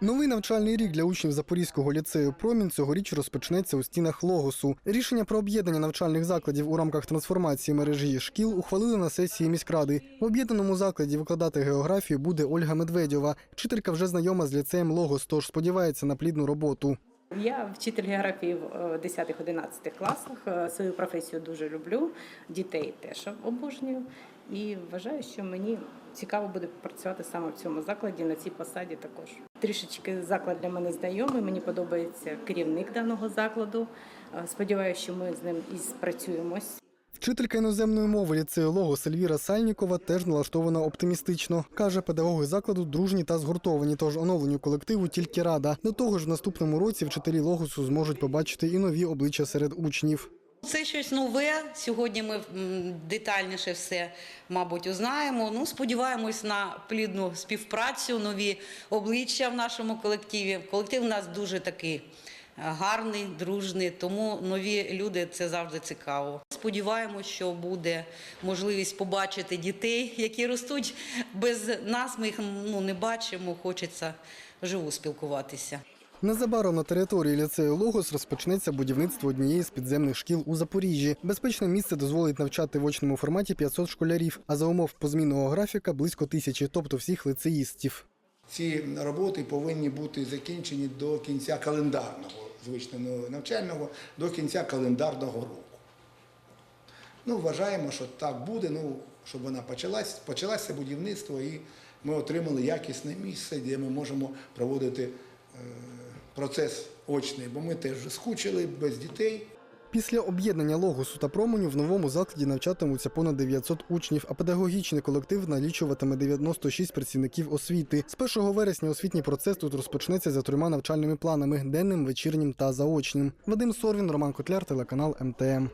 Новий навчальний рік для учнів Запорізького ліцею Промінь цьогоріч розпочнеться у стінах Логосу. Рішення про об'єднання навчальних закладів у рамках трансформації мережі шкіл ухвалили на сесії міськради. В об'єднаному закладі викладати географію буде Ольга Медведєва. Вчителька вже знайома з ліцеєм Логос, тож сподівається на плідну роботу. Я вчитель географії в е, 10-11 класах. Е, Свою професію дуже люблю. Дітей теж обожнюю. І вважаю, що мені цікаво буде працювати саме в цьому закладі, на цій посаді також. Трішечки заклад для мене знайомий. Мені подобається керівник даного закладу. Е, Сподіваюся, що ми з ним і спрацюємось. Вчителька іноземної мови ліцею Логос Ельвіра Сальнікова теж налаштована оптимістично. Каже, педагоги закладу дружні та згуртовані, тож оновленню колективу тільки рада. До того ж, в наступному році вчителі Логосу зможуть побачити і нові обличчя серед учнів. Це щось нове. Сьогодні ми детальніше все, мабуть, узнаємо. Ну, сподіваємось на плідну співпрацю, нові обличчя в нашому колективі. Колектив у нас дуже такий гарний, дружний, тому нові люди це завжди цікаво. Сподіваємось, що буде можливість побачити дітей, які ростуть без нас. Ми їх ну, не бачимо. Хочеться живу спілкуватися. Незабаром на території ліцею Логос розпочнеться будівництво однієї з підземних шкіл у Запоріжжі. Безпечне місце дозволить навчати в очному форматі 500 школярів, а за умов позмінного графіка близько тисячі, тобто всіх лицеїстів. Ці роботи повинні бути закінчені до кінця календарного, звичного навчального, до кінця календарного року. Ну, вважаємо, що так буде, ну, щоб вона почалась, почалося будівництво і ми отримали якісне місце, де ми можемо проводити е, процес очний, бо ми теж скучили без дітей. Після об'єднання Логосу та Променю в новому закладі навчатимуться понад 900 учнів, а педагогічний колектив налічуватиме 96 працівників освіти. З 1 вересня освітній процес тут розпочнеться за трьома навчальними планами денним, вечірнім та заочним. Вадим Сорвін, Роман Котляр, телеканал МТМ.